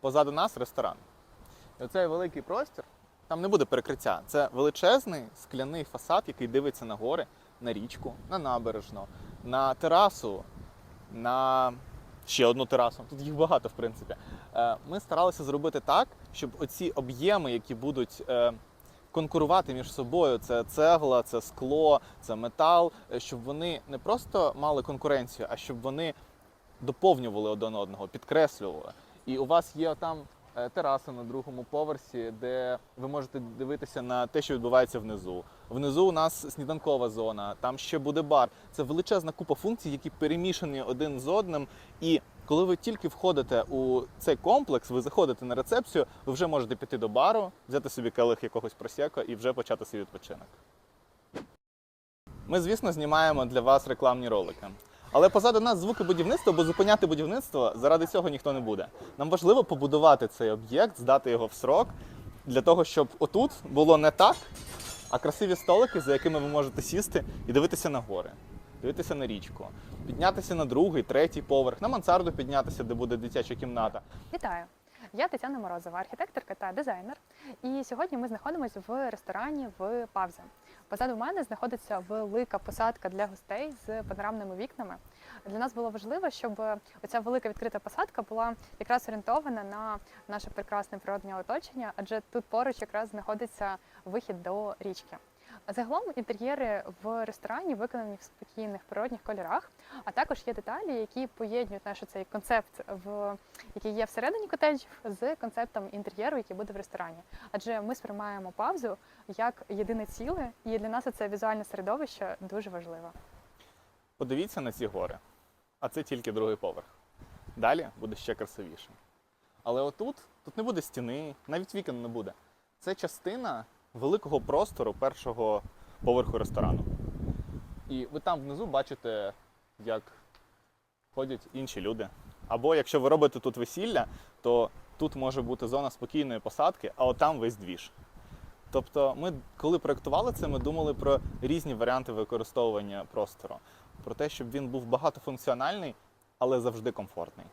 Позаду нас ресторан. І оцей великий простір, там не буде перекриття. Це величезний скляний фасад, який дивиться на гори, на річку, на набережну, на терасу, на ще одну терасу. Тут їх багато, в принципі. Е, Ми старалися зробити так, щоб оці об'єми, які будуть е, конкурувати між собою, це цегла, це скло, це метал, е, щоб вони не просто мали конкуренцію, а щоб вони доповнювали один одного, підкреслювали. І у вас є там е, тераса на другому поверсі, де ви можете дивитися на те, що відбувається внизу. Внизу у нас сніданкова зона, там ще буде бар. Це величезна купа функцій, які перемішані один з одним. І коли ви тільки входите у цей комплекс, ви заходите на рецепцію, ви вже можете піти до бару, взяти собі келих якогось просека і вже почати свій відпочинок. Ми, звісно, знімаємо для вас рекламні ролики. Але позаду нас звуки будівництва, бо зупиняти будівництво заради цього ніхто не буде. Нам важливо побудувати цей об'єкт, здати його в срок, для того, щоб отут було не так, а красиві столики, за якими ви можете сісти і дивитися на гори, дивитися на річку, піднятися на другий, третій поверх, на мансарду піднятися, де буде дитяча кімната. Вітаю! Я Тетяна Морозова, архітекторка та дизайнер. І сьогодні ми знаходимося в ресторані в Павзі. Позаду мене знаходиться велика посадка для гостей з панорамними вікнами. Для нас було важливо, щоб оця велика відкрита посадка була якраз орієнтована на наше прекрасне природне оточення, адже тут поруч якраз знаходиться вихід до річки. Загалом інтер'єри в ресторані виконані в спокійних природних кольорах, а також є деталі, які поєднують наш цей концепт, в який є всередині котеджів, з концептом інтер'єру, який буде в ресторані. Адже ми сприймаємо паузу як єдине ціле, і для нас це візуальне середовище дуже важливо. Подивіться на ці гори. А це тільки другий поверх. Далі буде ще красивіше. Але отут тут не буде стіни, навіть вікон не буде. Це частина великого простору першого поверху ресторану. І ви там внизу бачите, як ходять інші люди. Або якщо ви робите тут весілля, то тут може бути зона спокійної посадки, а отам весь двіж. Тобто, ми, коли проєктували це, ми думали про різні варіанти використовування простору, про те, щоб він був багатофункціональний, але завжди комфортний.